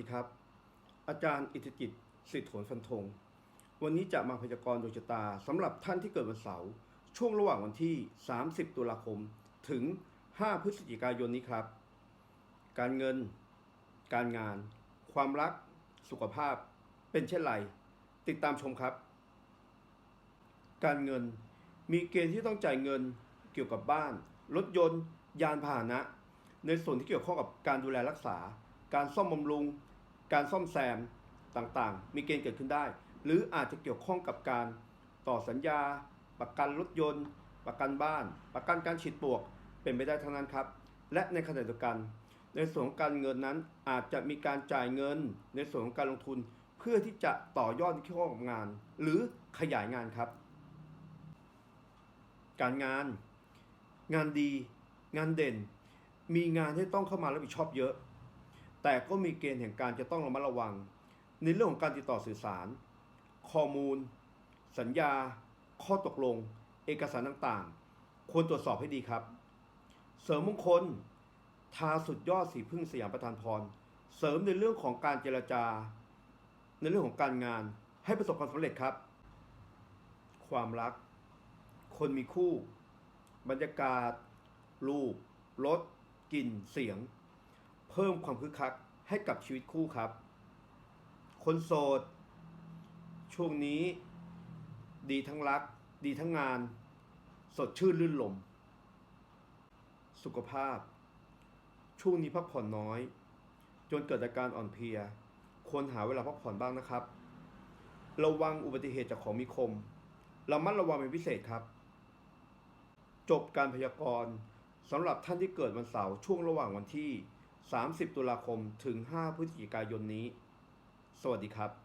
ดีครับ อาจารย์อิทธิจิตสิทธิโหนฟันธง วันนี้จะมาพยากรณ์ดวงชะตาสำหรับท่านที่เกิดวันเสาร์ช่วงระหว่างวันที่ 30 ตุลาคม ถึง 5 พฤศจิกายนนี้ครับ การเงิน การงาน ความรัก สุขภาพ เป็นเช่นไร ติดตามชมครับ การเงิน มีเกณฑ์ที่ต้องจ่ายเงินเกี่ยวกับบ้าน รถยนต์ ยานพาหนะ ในส่วนที่เกี่ยวข้องกับการดูแลรักษา การซ่อมบำรุง การซ่อมแซมต่างๆ มีเกณฑ์เกิดขึ้นได้ หรืออาจจะเกี่ยวข้องกับการต่อสัญญา ประกันรถยนต์ ประกันบ้าน ประกันการฉีดปวก เป็นไปได้ทั้งนั้นครับ และในขณะเดียวกัน ในส่วนของการเงินนั้นอาจจะมีการจ่ายเงิน ในส่วนของการลงทุน เพื่อที่จะต่อยอดที่เกี่ยวข้องกับงาน หรือขยายงานครับ การงาน งานดี งานเด่น มีงานที่ต้องเข้ามารับผิดชอบเยอะ แต่ก็มีเกณฑ์แห่งการจะต้องระมัดระวัง ในเรื่องของการติดต่อสื่อสาร ข้อมูล สัญญา ข้อตกลง เอกสารต่างๆ ควรตรวจสอบให้ดีครับ เสริมมงคล ทาสุดยอดสีพึ่งสยามประทานพร เสริมในเรื่องของการเจรจา ในเรื่องของการงานให้ประสบความสำเร็จครับ ความรัก คนมีคู่ บรรยากาศ รูปรสกลิ่น เสียง เพิ่มความคึกคักให้กับชีวิตคู่ครับ คนโสด ช่วงนี้ดีทั้งรัก ดีทั้งงาน สดชื่นลื่นลม สุขภาพ ช่วงนี้พักผ่อนน้อย จนเกิดอาการอ่อนเพลีย ควรหาเวลาพักผ่อนบ้างนะครับ ระวังอุบัติเหตุจากของมีคมเรามัดระวังเป็นพิเศษครับ จบการพยากรณ์สำหรับท่านที่เกิดวันเสาร์ช่วงระหว่างวันที่ 30 ตุลาคมถึง 5 พฤศจิกายนนี้ สวัสดีครับ